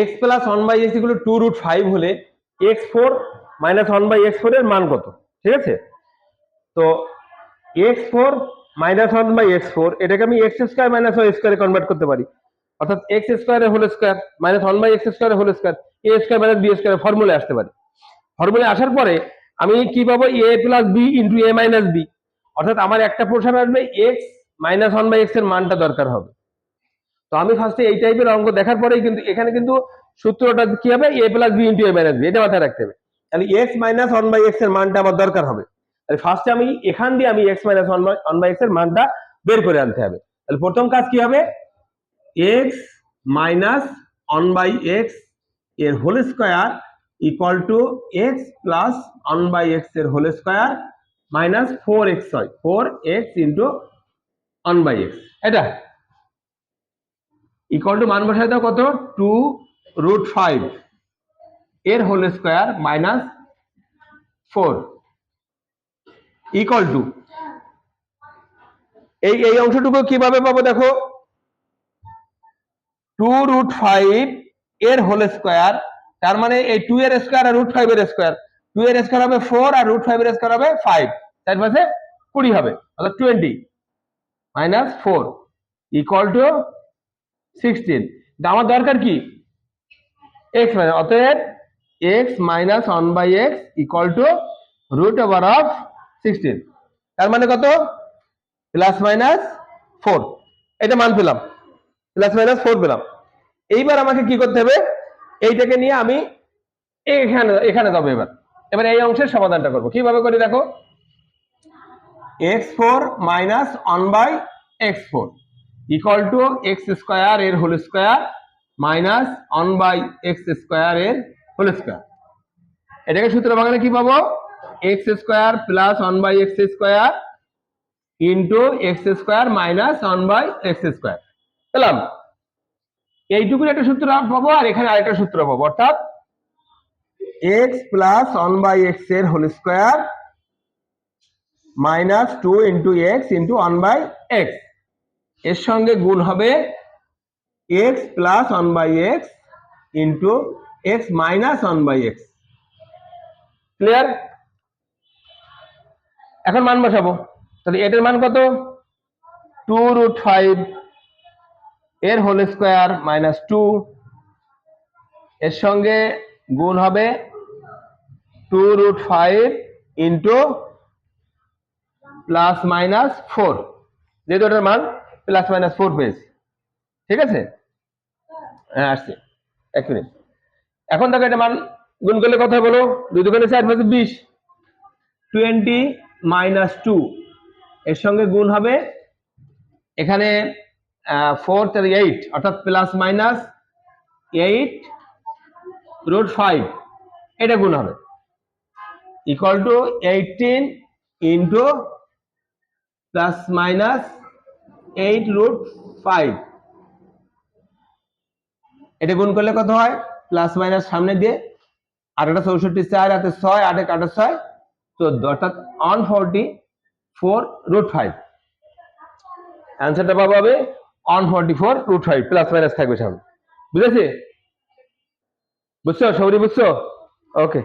X plus one by X equal to root five হলে X four minus one by X four এর মান কত? ঠিক আছে? তো X four minus one by X four এটাকে আমি এক্স স্কোয়ার মাইনাস ওয়াই স্কোয়ারে কনভার্ট করতে পারি। অর্থাৎ এক্স স্কোয়ারের whole square minus one by X স্কোয়ারের whole square A square minus B square ফর্মুলে আসতে পারি। ফর্মুলে আসার পরে আমি কি পাবো? A plus B into A minus B অর্থাৎ আমার একটা পোর্শন আসবে এক্স মাইনাস ওয়ান বাই এক্সের মানটা দরকার হবে। তো আমি ফার্স্টে এই টাইপের অঙ্ক দেখার পরেই কিন্তু এখানে কিন্তু সূত্রটা কি হবে? A plus B into A minus B এটা মাথায় রাখতে হবে। তাহলে এক্স মাইনাস ওয়ান বাই এক্সের মানটা আমার দরকার হবে। তাহলে ফার্স্টে আমি এখান দিয়ে আমি X minus one by one by এক্সের মানটা বের করে আনতে হবে। তাহলে প্রথম কাজ কি হবে? এক্স মাইনাস ওয়ান বাই এক্সের whole square equal to x plus one by এক্সের whole square minus four x হয়। Four x into one by x এটা। ইকুয়াল টু মান বসায় দাও কত? টু রুট ফাইভ এর whole square minus four equal to এই এই অংশটুকু কীভাবে পাবো দেখো? টু রুট ফাইভ এর হোল স্কোয়ার তার মানে এই টু এর স্কোয়ার আর রুট ফাইভ এর স্কোয়ার টু এর স্কোয়ার হবে ফোর আর রুট ফাইভ এর স্কোয়ার হবে ফাইভ চার পাশে কুড়ি হবে অর্থাৎ twenty minus four equal to sixteen আমার দরকার কি? এক্স মাইনাস অতএব X minus one by X equal to root over of sixteen তার মানে কত? প্লাস মাইনাস ফোর এটা মান পেলাম। প্লাস মাইনাস ফোর পেলাম। এইবার আমাকে কি করতে হবে? এইটাকে নিয়ে আমি এখানে এখানে যাব এবার। এবার এই অংশের সমাধানটা করব। কীভাবে করি দেখো? X four minus one by X four equal to X square এর whole square minus one by X square এর হোল স্কোয়ার এটাকে সূত্র বাংলা কি পাবো? X square plus one by X square into X square minus one by X square পেলাম? এইটুকুর একটা সূত্র পাবো আর এখানে আরেকটা সূত্র পাবো। অর্থাৎ এক্স প্লাস ওয়ান বাই এক্সের whole square minus two into X into one by X এর সঙ্গে গুণ হবে X plus one by X into X minus one by X clear এখন মান বসাবো। তাহলে এটার মান কত? টু রুট ফাইভ এর হোল স্কোয়ার মাইনাস টু এর সঙ্গে গুণ হবে two root five into plus minus four যেহেতু ওটার মান প্লাস মাইনাস ফোর পেয়েছি ঠিক আছে? হ্যাঁ আসছে। এক মিনিট এখন দেখো এটা মান গুণ করলে কথা বলো? দুই দোকানে চার পাঁচে বিশ। টোয়েন্টি মাইনাস টু এর সঙ্গে গুণ হবে এখানে ফোর তার এইট অর্থাৎ plus minus eight root five এটা গুণ হবে। Equal to eighteen into plus minus eight root five. এটা গুণ করলে কত হয়? প্লাস মাইনাস সামনে দিয়ে আটটা চৌষট্টি চার, হাতে ছয়, আটে কাটা ছয়, চোদ্দ। অর্থাৎ one forty four root five অ্যান্সারটা পাবো হবে one forty four root five plus minus থাকবে সামনে। বুঝেছি? বুঝছ? সবরি বুঝছ? ওকে